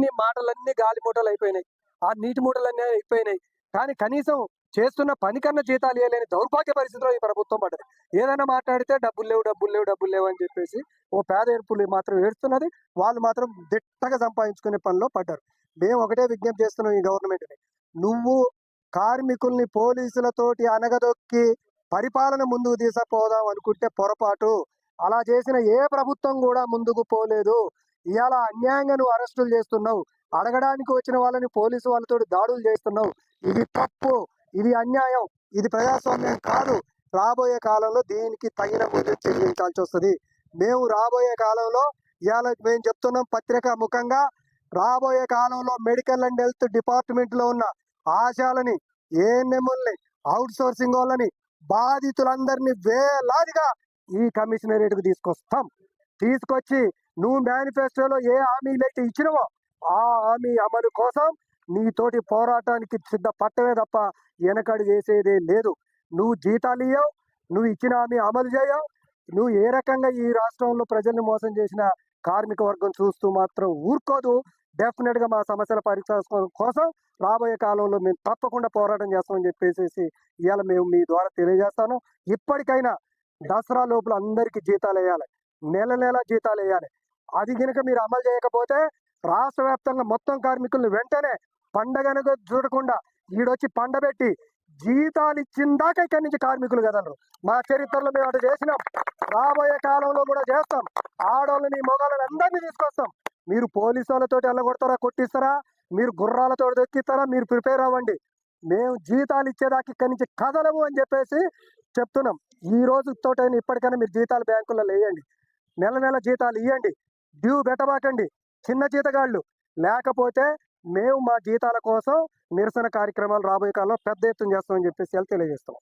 అన్ని మాటలన్నీ గాలి మూటలు అయిపోయినాయి. ఆ నీటి మూటలన్నీ అయిపోయినాయి. కానీ కనీసం చేస్తున్న పని కన్నా జీతాలు ఇవ్వలేని దౌర్భాగ్య పరిస్థితిలో ఈ ప్రభుత్వం పడ్డది. ఏదైనా మాట్లాడితే డబ్బులు లేవు డబ్బులు లేవు డబ్బులు లేవు అని చెప్పేసి ఓ పేద ఏడుపులు మాత్రం ఏడుస్తున్నది. వాళ్ళు మాత్రం దిట్టగా సంపాదించుకునే పనిలో పడ్డారు. మేము ఒకటే విజ్ఞప్తి చేస్తున్నాం ఈ గవర్నమెంట్ని. నువ్వు కార్మికుల్ని పోలీసులతోటి అనగదొక్కి పరిపాలన ముందుకు తీసుకుపోదాం అనుకుంటే పొరపాటు. అలా చేసిన ఏ ప్రభుత్వం కూడా ముందుకు పోలేదు. ఇవాళ అన్యాయంగా నువ్వు అరెస్టులు చేస్తున్నావు. అడగడానికి వచ్చిన వాళ్ళని పోలీసు వాళ్ళతో దాడులు చేస్తున్నావు. ఇది తప్పు ఇది అన్యాయం ఇది ప్రజాస్వామ్యం కాదు. రాబోయే కాలంలో దీనికి తగిన ముందు చెల్లించాల్సి వస్తుంది. మేము రాబోయే కాలంలో ఇవాళ మేము చెప్తున్నాం పత్రిక ముఖంగా రాబోయే కాలంలో మెడికల్ అండ్ హెల్త్ డిపార్ట్మెంట్లో ఉన్న ఆశాలని ఏఎన్ఎంఎల్ని అవుట్ సోర్సింగ్ వాళ్ళని బాధితులందరినీ వేలాదిగా ఈ కమిషనరేట్కు తీసుకొస్తాం. తీసుకొచ్చి నువ్వు మేనిఫెస్టోలో ఏ హామీలు అయితే ఇచ్చినవో ఆ హామీ అమలు కోసం నీతోటి పోరాటానికి సిద్ధపట్టవే తప్ప వెనకడు వేసేదే లేదు. నువ్వు జీతాలు ఇయ్యావు నువ్వు ఇచ్చిన హామీ అమలు చేయవు నువ్వు ఏ రకంగా ఈ రాష్ట్రంలో ప్రజల్ని మోసం చేసిన కార్మిక వర్గం చూస్తూ మాత్రం ఊరుకోదు. డెఫినెట్గా మా సమస్యల పరిష్కారం కోసం రాబోయే కాలంలో మేము తప్పకుండా పోరాటం చేస్తామని చెప్పేసి ఇవాళ మేము మీ ద్వారా తెలియజేస్తాను. ఇప్పటికైనా దసరా లోపల అందరికీ జీతాలు వేయాలి. నెల నెల జీతాలు వేయాలి. అది కనుక మీరు అమలు చేయకపోతే రాష్ట్ర వ్యాప్తంగా మొత్తం కార్మికులను వెంటనే పండగనగా చూడకుండా ఈడొచ్చి పండబెట్టి జీతాలు ఇచ్చిన దాకా ఇక్కడి నుంచి కార్మికులు కదనరు మా చరిత్రలో మేము అటు చేసినాం. రాబోయే కాలంలో కూడా చేస్తాం. ఆడవాళ్ళని మొగాళ్ళని అందరినీ తీసుకొస్తాం. మీరు పోలీసు వాళ్ళతోటి వెళ్ళగొడతారా కొట్టిస్తారా? మీరు గుర్రాలతో దొక్కిస్తారా? మీరు ప్రిపేర్ అవ్వండి. మేము జీతాలు ఇచ్చేదాకా ఇక్కడి నుంచి కదలము అని చెప్పేసి చెప్తున్నాం. ఈ రోజుతోటైనా ఇప్పటికైనా మీరు జీతాలు బ్యాంకుల్లో వేయండి నెల నెల జీతాలు ఇవ్వండి డ్యూ పెట్టబాకండి. చిన్న జీతగాళ్ళు. లేకపోతే మేము మా జీతాల కోసం నిరసన కార్యక్రమాలు రాబోయే కాలంలో పెద్ద ఎత్తున చేస్తామని చెప్పేసి తెలియజేస్తాం